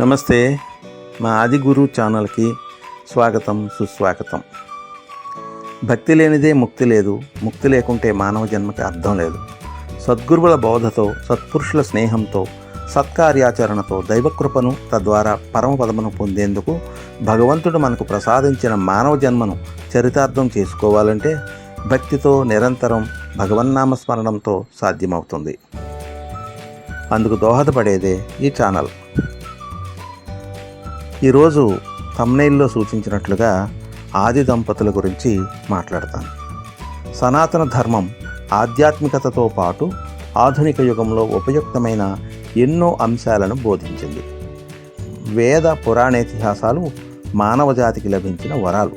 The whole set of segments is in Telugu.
నమస్తే. మా ఆది గురు ఛానల్కి స్వాగతం సుస్వాగతం. భక్తి లేనిదే ముక్తి లేదు. ముక్తి లేకుంటే మానవ జన్మకి అర్థం లేదు. సద్గురువుల బోధతో సత్పురుషుల స్నేహంతో సత్కార్యాచరణతో దైవకృపను తద్వారా పరమపదమును పొందేందుకు భగవంతుడు మనకు ప్రసాదించిన మానవ జన్మను చరితార్థం చేసుకోవాలంటే భక్తితో నిరంతరం భగవన్నామస్మరణంతో సాధ్యమవుతుంది. అందుకు దోహదపడేదే ఈ ఛానల్. ఈరోజు తమ్నైల్లో సూచించినట్లుగా ఆది దంపతుల గురించి మాట్లాడతాను. సనాతన ధర్మం ఆధ్యాత్మికతతో పాటు ఆధునిక యుగంలో ఉపయుక్తమైన ఎన్నో అంశాలను బోధించింది. వేద పురాణేతిహాసాలు మానవ జాతికి లభించిన వరాలు.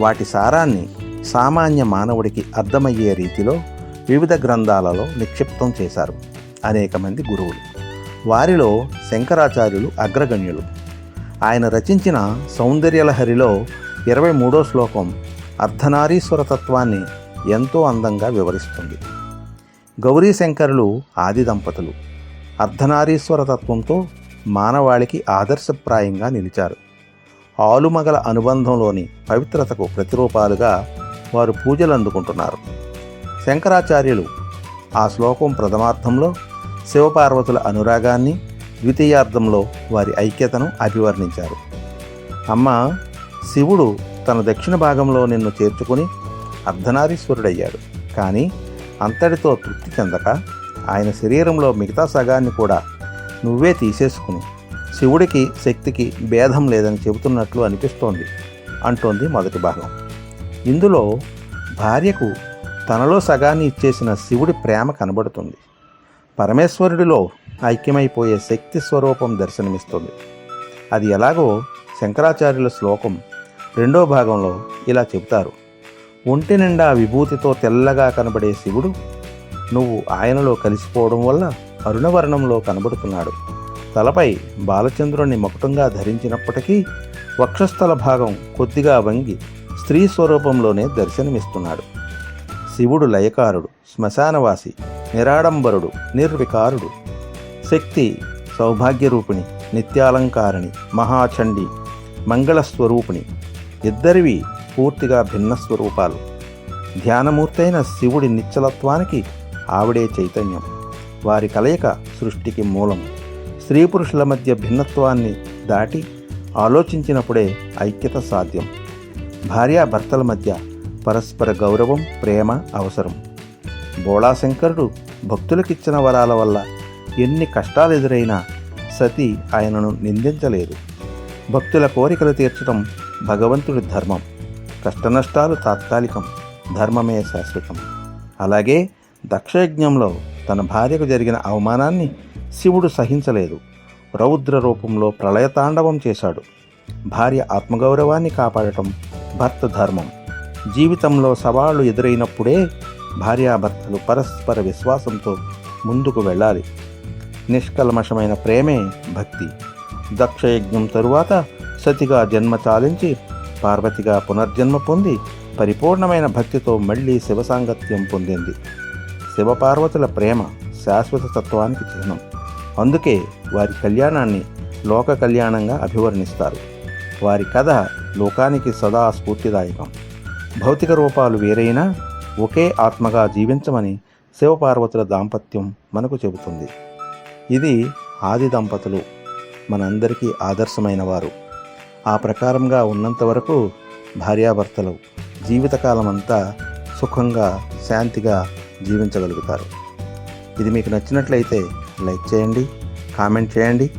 వాటి సారాన్ని సామాన్య మానవుడికి అర్థమయ్యే రీతిలో వివిధ గ్రంథాలలో నిక్షిప్తం చేశారు అనేక మంది గురువులు. వారిలో శంకరాచార్యులు అగ్రగణ్యులు. ఆయన రచించిన సౌందర్యలహరిలో ఇరవై మూడో శ్లోకం అర్ధనారీశ్వర తత్వాన్ని ఎంతో అందంగా వివరిస్తుంది. గౌరీ శంకరులు ఆది దంపతులు. అర్ధనారీశ్వర తత్వంతో మానవాళికి ఆదర్శప్రాయంగా నిలిచారు. ఆలుమగల అనుబంధంలోని పవిత్రతకు ప్రతిరూపాలుగా వారు పూజలు అందుకుంటున్నారు శంకరాచార్యులు ఆ శ్లోకం ప్రథమార్థంలో శివపార్వతుల అనురాగాన్ని ద్వితీయార్థంలో వారి ఐక్యతను అభివర్ణించారు. అమ్మ శివుడు తన దక్షిణ భాగంలో నిన్ను చేర్చుకుని అర్ధనారీశ్వరుడయ్యాడు. కానీ అంతటితో తృప్తి చెందక ఆయన శరీరంలో మిగతా సగాన్ని కూడా నువ్వే తీసేసుకుని శివుడికి శక్తికి భేదం లేదని చెబుతున్నట్లు అనిపిస్తోంది అంటోంది మొదటి భాగం. ఇందులో భార్యకు తనలో సగాన్ని ఇచ్చేసిన శివుడి ప్రేమ కనబడుతుంది. పరమేశ్వరుడిలో ఐక్యమైపోయే శక్తి స్వరూపం దర్శనమిస్తుంది. అది ఎలాగో శంకరాచార్యుల శ్లోకం రెండో భాగంలో ఇలా చెబుతారు. ఒంటి నిండా విభూతితో తెల్లగా కనబడే శివుడు నువ్వు ఆయనలో కలిసిపోవడం వల్ల అరుణవర్ణంలో కనబడుతున్నాడు. తలపై బాలచంద్రుణ్ణి మకుటంగా ధరించినప్పటికీ వక్షస్థల భాగం కొద్దిగా వంగి స్త్రీ స్వరూపంలోనే దర్శనమిస్తున్నాడు. శివుడు లయకారుడు శ్మశానవాసి నిరాడంబరుడు నిర్వికారుడు. శక్తి సౌభాగ్యరూపిణి నిత్యాలంకారిణి మహాచండి మంగళస్వరూపిణి. ఇద్దరివి పూర్తిగా భిన్న స్వరూపాలు ధ్యానమూర్తైన శివుడి నిశ్చలత్వానికి ఆవిడే చైతన్యం. వారి కలయిక సృష్టికి మూలం. స్త్రీ పురుషుల మధ్య భిన్నత్వాన్ని దాటి ఆలోచించినప్పుడే ఐక్యత సాధ్యం. భార్యాభర్తల మధ్య పరస్పర గౌరవం ప్రేమ అవసరం. బోళాశంకరుడు భక్తులకిచ్చిన వరాల వల్ల ఎన్ని కష్టాలు ఎదురైనా సతి ఆయనను నిందించలేదు. భక్తుల కోరికలు తీర్చడం భగవంతుడి ధర్మం. కష్టనష్టాలు తాత్కాలికం ధర్మమే శాశ్వతం. అలాగే దక్షయజ్ఞంలో తన భార్యకు జరిగిన అవమానాన్ని శివుడు సహించలేదు. రౌద్ర రూపంలో ప్రళయతాండవం చేశాడు. భార్య ఆత్మగౌరవాన్ని కాపాడటం భర్త ధర్మం. జీవితంలో సవాళ్ళు ఎదురైనప్పుడే భార్యాభర్తలు పరస్పర విశ్వాసంతో ముందుకు వెళ్ళాలి. నిష్కల్మషమైన ప్రేమే భక్తి. దక్షయజ్ఞం తరువాత సతిగా జన్మ చాలించి పార్వతిగా పునర్జన్మ పొంది పరిపూర్ణమైన భక్తితో మళ్ళీ శివసాంగత్యం పొందింది. శివపార్వతుల ప్రేమ శాశ్వత తత్వానికి చిహ్నం. అందుకే వారి కళ్యాణాన్ని లోక కళ్యాణంగా అభివర్ణిస్తారు. వారి కథ లోకానికి సదా స్ఫూర్తిదాయకం. భౌతిక రూపాలు వేరైనా ఒకే ఆత్మగా జీవించమని శివపార్వతుల దాంపత్యం మనకు చెబుతుంది. ఇది ఆది దంపతులు మనందరికీ ఆదర్శమైన వారు. ఆ ప్రకారంగా ఉన్నంత వరకు భార్యాభర్తలు జీవితకాలం అంతా సుఖంగా శాంతిగా జీవించగలుగుతారు. ఇది మీకు నచ్చినట్లయితే లైక్ చేయండి కామెంట్ చేయండి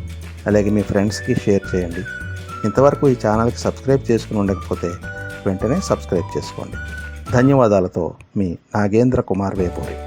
అలాగే మీ ఫ్రెండ్స్కి షేర్ చేయండి. ఇంతవరకు ఈ ఛానల్కి సబ్స్క్రైబ్ చేసుకుని ఉండకపోతే వెంటనే సబ్స్క్రైబ్ చేసుకోండి. ధన్యవాదాలతో మీ నాగేంద్ర కుమార్ వేపూరి.